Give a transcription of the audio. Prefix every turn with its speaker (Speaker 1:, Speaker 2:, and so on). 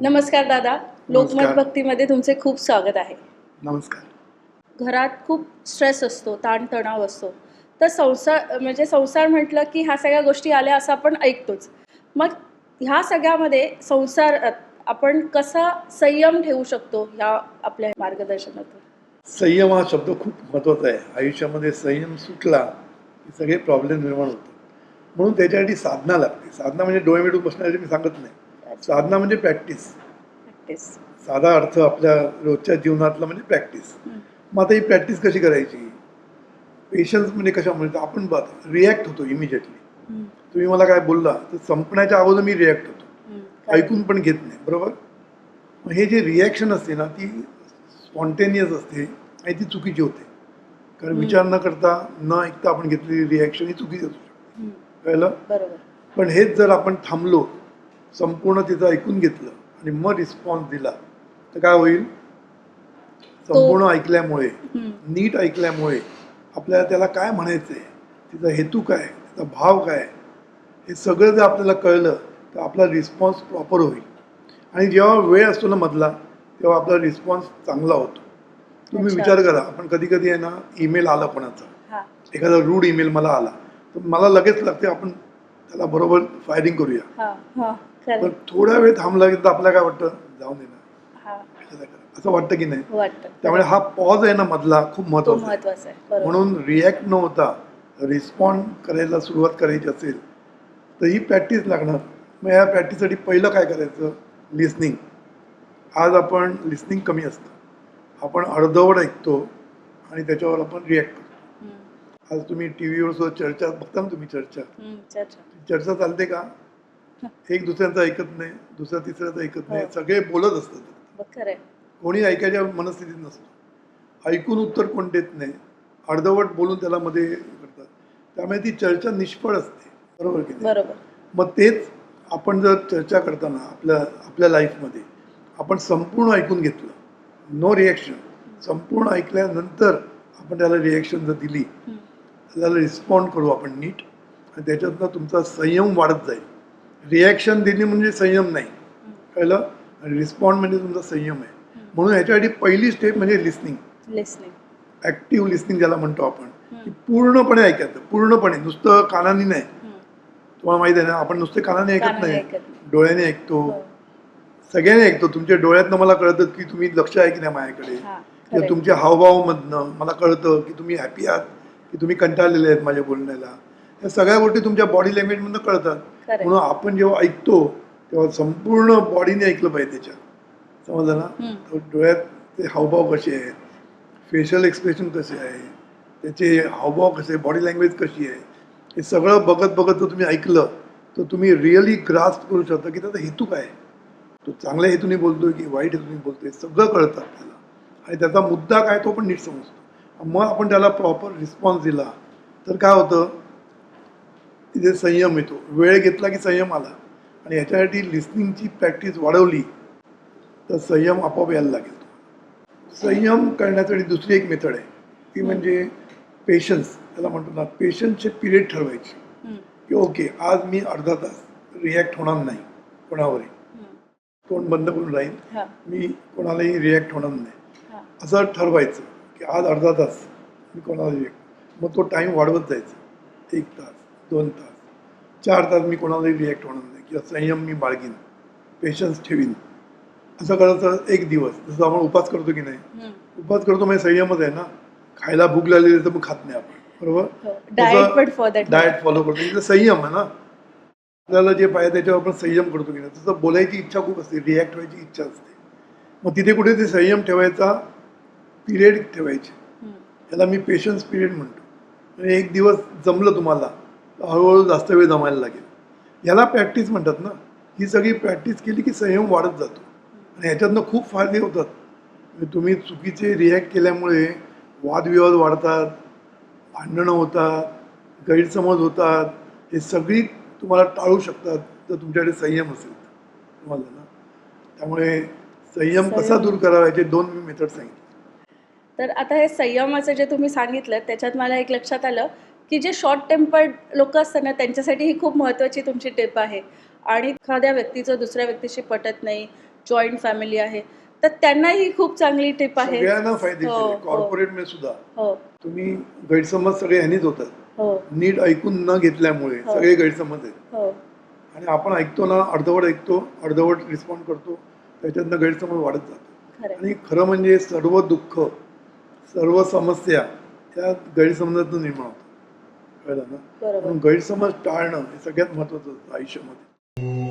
Speaker 1: नमस्कार दादा. लोकमत. भक्तीमध्ये तुमचे खूप स्वागत आहे.
Speaker 2: नमस्कार.
Speaker 1: घरात खूप स्ट्रेस असतो ताणतणाव असतो. तर संसार म्हणजे संसार म्हटलं की ह्या सगळ्या गोष्टी आल्या असं आपण ऐकतोच. मग ह्या सगळ्यामध्ये संसारात आपण कसा संयम ठेवू शकतो ह्या आपल्या मार्गदर्शनातून?
Speaker 2: संयम हा शब्द खूप महत्त्वाचा आहे. आयुष्यामध्ये संयम सुटला की सगळे प्रॉब्लेम निर्माण होतात. म्हणून त्याच्यासाठी साधना लागते. साधना म्हणजे डोळे मिळून बसण्यासाठी मी सांगत नाही. साधना म्हणजे प्रॅक्टिस.
Speaker 1: प्रॅक्टिस.
Speaker 2: साधा अर्थ आपल्या रोजच्या जीवनातला म्हणजे प्रॅक्टिस. मग आता ही प्रॅक्टिस कशी करायची? पेशन्स म्हणजे कशा म्हणतो आपण बघ रिॲक्ट होतो इमिजिएटली तुम्ही मला काय बोलला तर संपण्याच्या अगोदर मी रिॲक्ट होतो. ऐकून पण घेत नाही बरोबर? मग हे जे रिॲक्शन असते ना ती स्पॉन्टेनियस असते आणि ती चुकीची होते. कारण. विचार न करता न ऐकता आपण घेतलेली रिॲक्शन ही चुकीची असू शकते. कळलं? पण हेच जर आपण थांबलो संपूर्ण तिचं ऐकून घेतलं आणि मग रिस्पॉन्स दिला. तर काय होईल? संपूर्ण ऐकल्यामुळे. नीट ऐकल्यामुळे आपल्याला त्याला काय म्हणायचं आहे तिचा हेतू काय? तिचा भाव काय? हे सगळं जर आपल्याला कळलं तर आपला रिस्पॉन्स प्रॉपर होईल. आणि जेव्हा वेळ असतो ना मधला तेव्हा आपला रिस्पॉन्स चांगला होतो. तुम्ही. विचार करा. आपण कधी कधी आहे ना ईमेल आला कोणाचा एखादा रूड ईमेल मला आला. तर मला लगेच लागते आपण त्याला बरोबर फायरिंग करूया. पण
Speaker 1: खरं
Speaker 2: थोडा वेळ थांबला की तर आपल्याला काय वाटतं? जाऊन दे ना.
Speaker 1: हा.
Speaker 2: कशाला करा असं वाटतं की नाही? त्यामुळे हा पॉज आहे ना मधला खूप महत्त्वाचा आहे. म्हणून रिॲक्ट न होता रिस्पॉन्ड करायला सुरुवात करायची असेल तर ही प्रॅक्टिस लागणार. मग या प्रॅक्टिससाठी पहिलं काय करायचं? लिस्निंग आज आपण लिस्निंग कमी असतं. आपण अर्धवट ऐकतो आणि त्याच्यावर आपण रिॲक्ट करतो. आज तुम्ही टी व्हीवर सुद्धा चर्चा बघता ना तुम्ही. चर्चा.
Speaker 1: चर्चा
Speaker 2: चालते का? एक दुसऱ्यांचं ऐकत नाही दुसऱ्या तिसऱ्याचं ऐकत नाही
Speaker 1: हो.
Speaker 2: सगळे बोलत असतात. कोणी ऐकायच्या मनस्थितीत नसतो. ऐकून उत्तर कोण देत नाही. अर्धवट बोलून त्याला मध्ये करतात. त्यामुळे ती चर्चा निष्फळ असते. बरोबर की
Speaker 1: बरोबर.
Speaker 2: मग तेच आपण जर चर्चा करताना आपल्या आपल्या लाईफमध्ये आपण संपूर्ण ऐकून घेतलं नो रिॲक्शन संपूर्ण ऐकल्यानंतर आपण त्याला रिॲक्शन जर दिली. त्याला रिस्पॉन्ड करू आपण नीट आणि त्याच्यातनं तुमचा संयम वाढत जाईल. रिॲक्शन देणे म्हणजे संयम नाही. कळलं? आणि रिस्पॉन्ड म्हणजे तुमचा संयम आहे. म्हणून ह्याच्यासाठी पहिली स्टेप म्हणजे लिस्निंग
Speaker 1: लिसनिंग
Speaker 2: ॲक्टिव्ह लिस्निंग ज्याला म्हणतो आपण. की पूर्णपणे ऐकायचं पूर्णपणे. नुसतं कानाने नाही. तुम्हाला माहिती आहे ना आपण नुसते कानाने ऐकत नाही. डोळ्याने ऐकतो.
Speaker 1: हो.
Speaker 2: सगळ्याने ऐकतो. तुमच्या डोळ्यातनं मला कळतं की तुम्ही लक्ष आहे की नाही माझ्याकडे. किंवा. तुमच्या हावभावामधनं मला कळतं की तुम्ही हॅपी आहात की तुम्ही कंटाळलेले आहेत माझ्या बोलण्याला. या सगळ्या गोष्टी तुमच्या बॉडी लँग्वेजमधनं कळतात. म्हणून आपण जेव्हा ऐकतो तेव्हा संपूर्ण बॉडीने ऐकलं पाहिजे त्याच्या समजलं ना? डोळ्यात ते हावभाव कसे आहेत? फेशियल एक्सप्रेशन कसे आहे? त्याचे हावभाव कसे बॉडी लँग्वेज कशी आहे? हे सगळं बघत बघत जर तुम्ही ऐकलं तर तुम्ही रिअली ग्रास्प करू शकता की त्याचा हेतू काय तो चांगल्या हेतूने बोलतोय की वाईट हेतूने बोलतोय सगळं कळतं आपल्याला. आणि त्याचा मुद्दा काय तो पण नीट समजतो. मग आपण त्याला प्रॉपर रिस्पॉन्स दिला तर काय होतं? तिथे संयम येतो. वेळ घेतला की संयम आला. आणि ह्याच्यासाठी लिस्निंगची प्रॅक्टिस वाढवली तर संयम आपोआप यायला लागेल संयम करण्यासाठी दुसरी एक मेथड आहे. ती म्हणजे पेशन्स त्याला म्हणतो ना पेशन्सचे पिरियड ठरवायचे. की ओके आज मी अर्धा तास रिॲक्ट होणार नाही कोणावरही. तोंड बंद करून राहील. मी कोणालाही रिॲक्ट होणार नाही. असं ठरवायचं की आज अर्धा तास मी कोणाला रिॲक्ट मग तो टाईम वाढवत जायचा. एक तास. दोन तास. चार तास मी कोणालाही रिॲक्ट होणार नाही. किंवा संयम मी बाळगीन. पेशन्स ठेवीन. असं करायचं एक दिवस. जसं आपण उपास करतो की नाही. उपास करतो म्हणजे संयमच आहे ना? खायला भूक लागलेली तर मग खात नाही आपण. बरोबर?
Speaker 1: हो. डाएट
Speaker 2: डाएट फॉलो करतो. तिथं संयम आहे ना? आपल्याला जे पाहिजे त्याच्यावर आपण संयम करतो की नाही. तसं बोलायची इच्छा खूप असते. रिॲक्ट व्हायची इच्छा असते. मग तिथे कुठे ते संयम ठेवायचा पिरियड ठेवायचे. याला मी पेशन्स पिरियड म्हणतो. आणि एक दिवस जमलं तुम्हाला हळूहळू जास्त वेळ जमायला लागेल. याला प्रॅक्टिस म्हणतात ना ही सगळी प्रॅक्टिस केली की संयम वाढत जातो. आणि ह्याच्यातनं खूप फायदे होतात. म्हणजे तुम्ही चुकीचे रिॲक्ट केल्यामुळे वादविवाद वाढतात भांडणं होतात गैरसमज होतात हे सगळी तुम्हाला टाळू शकतात जर तुमच्याकडे संयम असेल तुम्हाला ना? त्यामुळे संयम कसा. दूर करावा याचे दोन मी मेथड सांगितले.
Speaker 1: तर आता हे संयमाचं जे तुम्ही सांगितलं त्याच्यात मला एक लक्षात आलं की जे शॉर्ट टेम्पर्ड लोक असतात ना त्यांच्यासाठी ही खूप महत्त्वाची तुमची टिप आहे. आणि एखाद्या व्यक्तीचं दुसऱ्या व्यक्तीशी पटत नाही जॉईंट फॅमिली आहे तर त्यांनाही खूप चांगली टिप आहे.
Speaker 2: सगळ्यांना फायदेशीर
Speaker 1: हो, हो.
Speaker 2: कॉर्पोरेटमध्ये सुद्धा.
Speaker 1: हो.
Speaker 2: तुम्ही गैरसमज सगळे ह्यांनीच होतात.
Speaker 1: हो.
Speaker 2: नीट ऐकून न घेतल्यामुळे
Speaker 1: हो.
Speaker 2: सगळे गैरसमज आहेत.
Speaker 1: हो.
Speaker 2: आणि आपण ऐकतो ना अर्धवट ऐकतो अर्धवट रिस्पॉन्ड करतो त्याच्यातनं गैरसमज वाढत जातो. आणि खरं म्हणजे सर्व दुःख सर्व समस्या त्या गैरसमजातून निर्माण होतात. कळलं ना? गैरसमज टाळणं हे सगळ्यात महत्वाचं आयुष्यामध्ये.